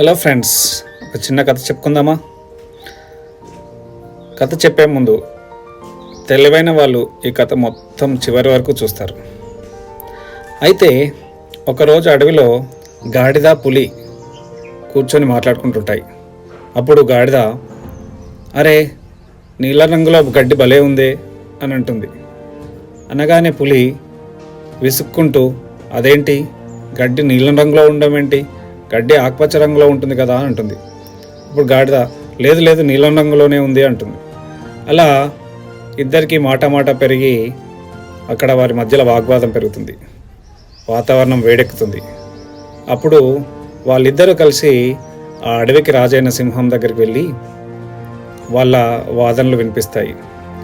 Hello friends ఒక చిన్న కథ చెప్పుకుందామా? కథ చెప్పే ముందు తెలివైన వాళ్ళు ఈ కథ మొత్తం చివరి వరకు చూస్తారు. అయితే ఒకరోజు అడవిలో గాడిద పులి కూర్చొని మాట్లాడుకుంటుంటాయి. అప్పుడు గాడిద అరే నీల రంగులో గడ్డి భలే ఉంది అని అంటుంది. అనగానే పులి విసుక్కుంటూ అదేంటి? గడ్డి నీలం రంగులో ఉండడం ఏంటి? గడ్డి ఆకుపచ్చ రంగులో ఉంటుంది కదా అంటుంది. ఇప్పుడు గాడిద లేదు లేదు నీలం రంగులోనే ఉంది అంటుంది. అలా ఇద్దరికి మాట మాట పెరిగి అక్కడ వారి మధ్యలో వాగ్వాదం పెరుగుతుంది. వాతావరణం వేడెక్కుతుంది. అప్పుడు వాళ్ళిద్దరూ కలిసి ఆ అడవికి రాజైన సింహం దగ్గరికి వెళ్ళి వాళ్ళ వాదనలు వినిపిస్తాయి.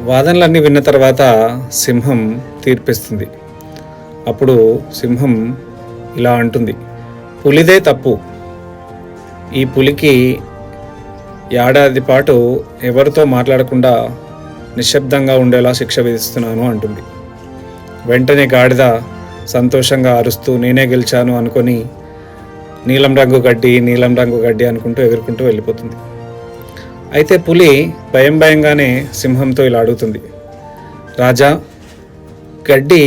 వాదనలన్నీ విన్న తర్వాత సింహం తీర్పిస్తుంది. అప్పుడు సింహం ఇలా అంటుంది. పులిదే తప్పు. ఈ పులికి ఏడాది పాటు ఎవరితో మాట్లాడకుండా నిశ్శబ్దంగా ఉండేలా శిక్ష విధిస్తున్నాను అంటుంది. వెంటనే గాడిద సంతోషంగా అరుస్తూ నేనే గెలిచాను అనుకొని నీలం రంగు గడ్డి నీలం రంగు గడ్డి అనుకుంటూ ఎగురుకుంటూ వెళ్ళిపోతుంది. అయితే పులి భయం భయంగానే సింహంతో ఇలా అడుగుతుంది. రాజా గడ్డి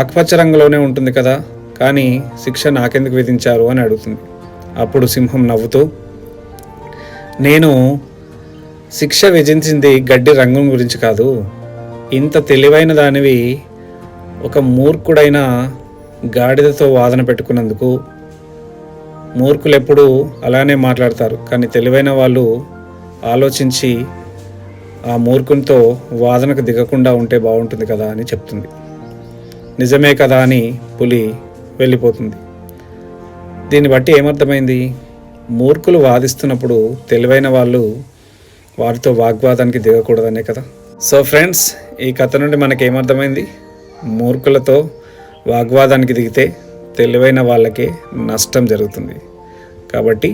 ఆకుపచ్చ రంగులోనే ఉంటుంది కదా కానీ శిక్ష నాకెందుకు విధించారు అని అడుగుతుంది. అప్పుడు సింహం నవ్వుతూ నేను శిక్ష విధించింది గడ్డి రంగం గురించి కాదు. ఇంత తెలివైన దానివి ఒక మూర్ఖుడైన గాడిదతో వాదన పెట్టుకున్నందుకు మూర్ఖులు ఎప్పుడూ అలానే మాట్లాడతారు. కానీ తెలివైన వాళ్ళు ఆలోచించి ఆ మూర్ఖునితో వాదనకు దిగకుండా ఉంటే బాగుంటుంది కదా అని చెప్తుంది. నిజమే కదా అని పులి వెళ్ళిపోతుంది. దీన్ని బట్టి ఏమర్థమైంది? మూర్ఖులు వాదిస్తున్నప్పుడు తెలివైన వాళ్ళు వారితో వాగ్వాదానికి దిగకూడదనే కదా. సో ఫ్రెండ్స్ ఈ కథ నుండి మనకి ఏమర్థమైంది మూర్ఖులతో వాగ్వాదానికి దిగితే తెలివైన వాళ్ళకే నష్టం జరుగుతుంది. కాబట్టి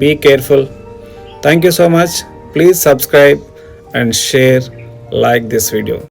be careful thank you so much please subscribe and share like this video